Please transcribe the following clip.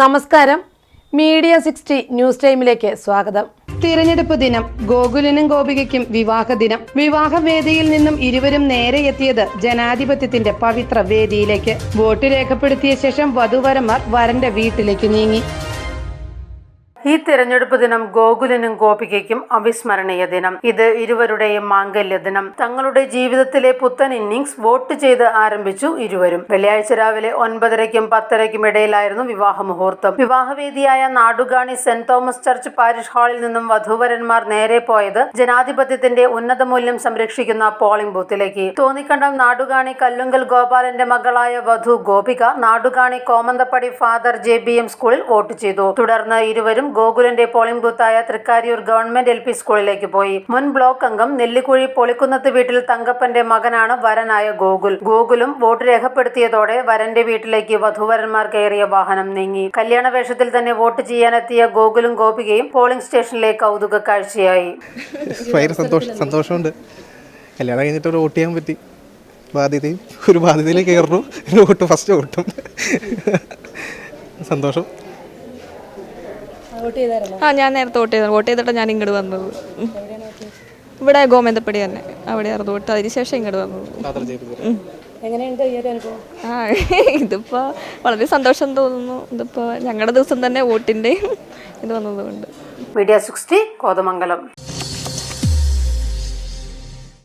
നമസ്കാരം. Media sixty news ടൈമിലേക്ക് സ്വാഗതം. തിരഞ്ഞെടുപ്പ് ദിനം ഗോകുലിനും ഗോപികയ്ക്കും വിവാഹ ദിനം. വിവാഹവേദിയിൽ നിന്നും ഇരുവരും നേരെ എത്തിയത് ജനാധിപത്യത്തിന്റെ പവിത്ര വേദിയിലേക്ക്. വോട്ട് രേഖപ്പെടുത്തിയ ശേഷം വധുവരന്മാർ വരന്റെ വീട്ടിലേക്ക് നീങ്ങി. ഈ തിരഞ്ഞെടുപ്പ് ദിനം ഗോകുലിനും ഗോപികയ്ക്കും അവിസ്മരണീയ ദിനം. ഇത് ഇരുവരുടെയും മാംഗല്യ ദിനം. തങ്ങളുടെ ജീവിതത്തിലെ പുത്തൻ ഇന്നിംഗ്സ് വോട്ട് ചെയ്ത് ആരംഭിച്ചു ഇരുവരും. വെള്ളിയാഴ്ച രാവിലെ ഒൻപതരയ്ക്കും പത്തരയ്ക്കും ഇടയിലായിരുന്നു വിവാഹ മുഹൂർത്തം വിവാഹവേദിയായ Nadukani saint Thomas church parish ഹാളിൽ നിന്നും വധൂവരന്മാർ നേരെ പോയത് ജനാധിപത്യത്തിന്റെ ഉന്നത മൂല്യം സംരക്ഷിക്കുന്ന പോളിംഗ് ബൂത്തിലേക്ക്. തോന്നിക്കണ്ടം നാടുകാണി കല്ലുങ്കൽ ഗോപാലന്റെ മകളായ വധു Gopika Nadukani Komanthappady father J B M സ്കൂളിൽ വോട്ട് ചെയ്തു. തുടർന്ന് ഇരുവരും ഗോകുലന്റെ പോളിംഗ് ബൂത്തായ തൃക്കാരിയൂർ ഗവൺമെന്റ് എൽ പി സ്കൂളിലേക്ക് പോയി. മുൻ ബ്ലോക്ക് അംഗം നെല്ലിക്കുഴി പൊളിക്കുന്നത്ത് വീട്ടിൽ തങ്കപ്പന്റെ മകനാണ് വരനായ ഗോകുൽ. ഗോകുലും വോട്ട് രേഖപ്പെടുത്തിയതോടെ വരന്റെ വീട്ടിലേക്ക് വധുവരന്മാർ കയറിയ വാഹനം നീങ്ങി. കല്യാണ വേഷത്തിൽ തന്നെ വോട്ട് ചെയ്യാനെത്തിയ ഗോകുലും ഗോപികയും പോളിംഗ് സ്റ്റേഷനിലെ കൗതുക കാഴ്ചയായി. സന്തോഷം സന്തോഷമുണ്ട്. കല്യാണം കഴിഞ്ഞിട്ട് വോട്ട് ചെയ്യാൻ പറ്റി. ബാധ്യതയും ഒരു ബാധ്യതയിലേക്ക് കയറുന്നു. വോട്ട് ഫസ്റ്റ് വോട്ടും. സന്തോഷം. ആ ഞാൻ നേരത്തെ വോട്ട് ചെയ്തു വോട്ട് ചെയ്തിട്ടാണ് ഞാൻ ഇങ്ങോട്ട് വന്നത്. ഇവിടെ ഗോമേന്തപ്പടി തന്നെ. അവിടെയായിരുന്നു വോട്ട്. അതിന് ശേഷം ഇങ്ങോട്ട് വന്നത്. ആ ഇതിപ്പോ വളരെ സന്തോഷം തോന്നുന്നു. ഇതിപ്പോ ഞങ്ങളുടെ ദിവസം തന്നെ വോട്ടിന്റെ ഇത് വന്നതുകൊണ്ട്. Media sixty Kothamangalam.